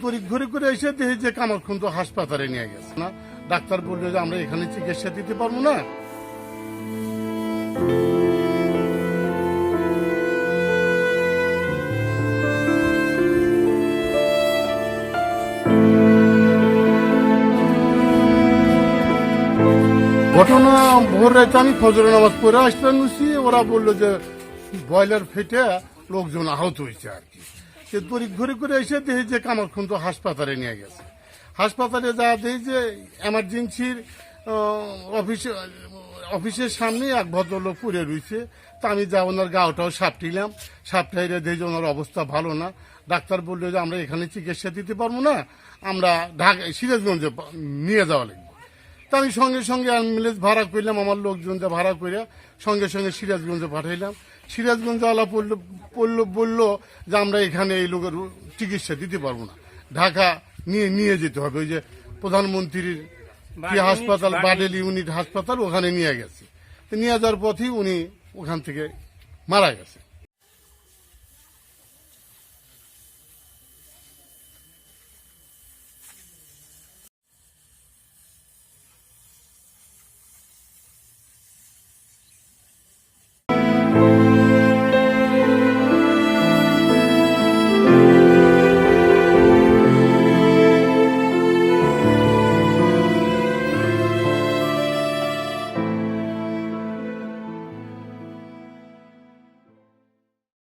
তড়িৎ ঘুরে করে এসে দেখি যে কামারখন্দ হাসপাতালে নিয়ে গেছে। না, ডাক্তার বলল যে আমরা এখানে চিকিৎসা দিতে পারব না। ঘটনা ভোর রাতে আমি ফজর নামাজ পড়ে আসতে ওরা বলল যে বয়লার ফেটে লোকজন আহত হয়েছে আর কি। সে তড়িৎ ঘুরে করে এসে দেখি যে কামারখন্দ হাসপাতালে নিয়ে গেছে। হাসপাতালে যা দেখি যে এমার্জেন্সির অফিসে, অফিসের সামনে এক ভদ্রলোক পড়ে রয়েছে। তা আমি যা ওনার গাওটাও সাপটিলাম সাপটাইলে দেখি ওনার অবস্থা ভালো না। ডাক্তার বলল যে, আমরা এখানে চিকিৎসা দিতে পারব না। আমরা ঢাকা, সিরাজগঞ্জে নিয়ে যাওয়া লাগবে। তা আমি সঙ্গে সঙ্গে অ্যাম্বুলেন্স ভাড়া করলাম আমার লোকজনকে ভাড়া করে সঙ্গে সঙ্গে সিরাজগঞ্জে পাঠাইলাম। সিরাজগঞ্জ আলা পড়ল বলল যে আমরা এখানে এই লোকের চিকিৎসা দিতে পারব না। ঢাকা নিয়ে নিয়ে যেতে হবে। ওই যে প্রধানমন্ত্রীর কি হাসপাতাল বাডেল ইউনিট হাসপাতাল ওখানে নিয়ে গেছে। নিয়ে যাওয়ার পথেই উনি ওখান থেকে মারা গেছে।